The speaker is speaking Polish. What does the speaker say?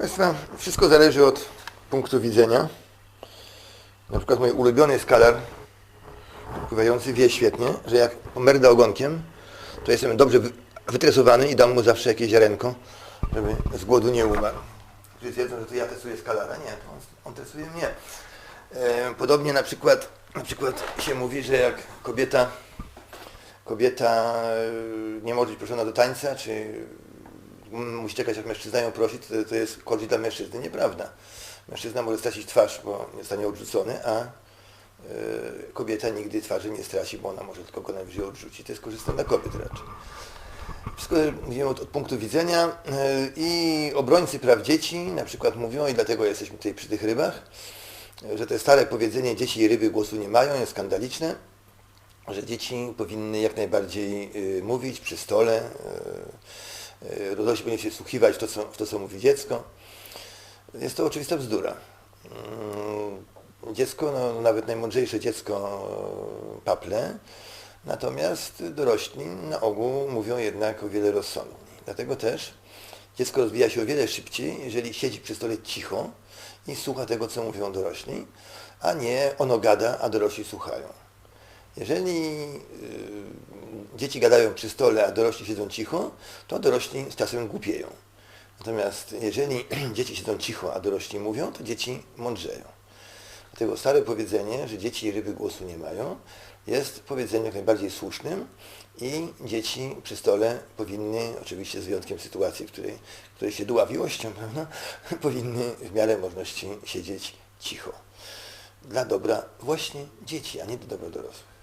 Państwa, wszystko zależy od punktu widzenia. Na przykład mój ulubiony skalar pływający wie świetnie, że jak pomerda ogonkiem, to jestem dobrze wy- wytresowany i dam mu zawsze jakieś ziarenko, żeby z głodu nie umarł. Wszyscy wiedzą, że to ja testuję skalara. Nie, to on, on testuje mnie. E, Podobnie na przykład, na przykład się mówi, że jak kobieta, kobieta e, nie może być proszona do tańca, czy musi czekać, jak mężczyzna ją prosi, to, to jest korzyść dla mężczyzny. Nieprawda. Mężczyzna może stracić twarz, bo nie zostanie odrzucony, a e, kobieta nigdy twarzy nie straci, bo ona może tylko go najwyżej odrzucić. To jest korzystne dla kobiet raczej. Wszystko mówimy od, od punktu widzenia e, i obrońcy praw dzieci na przykład mówią, i dlatego jesteśmy tutaj przy tych rybach, że to stare powiedzenie dzieci i ryby głosu nie mają jest skandaliczne, że dzieci powinny jak najbardziej y, mówić przy stole, y, y, dorośli powinni się wsłuchiwać w to, co, w to, co mówi dziecko. Jest to oczywista bzdura. Mm, Dziecko, no, nawet najmądrzejsze dziecko e, paple, natomiast dorośli na ogół mówią jednak o wiele rozsądniej. Dlatego też dziecko rozwija się o wiele szybciej, jeżeli siedzi przy stole cicho i słucha tego, co mówią dorośli, a nie ono gada, a dorośli słuchają. Jeżeli y, dzieci gadają przy stole, a dorośli siedzą cicho, to dorośli z czasem głupieją. Natomiast jeżeli dzieci siedzą cicho, a dorośli mówią, to dzieci mądrzeją. Dlatego stare powiedzenie, że dzieci i ryby głosu nie mają, jest powiedzeniem najbardziej słusznym i dzieci przy stole powinny, oczywiście z wyjątkiem sytuacji, w której, w której się dławiłością, prawda, powinny w miarę możliwości siedzieć cicho. Dla dobra właśnie dzieci, a nie dla dobra dorosłych.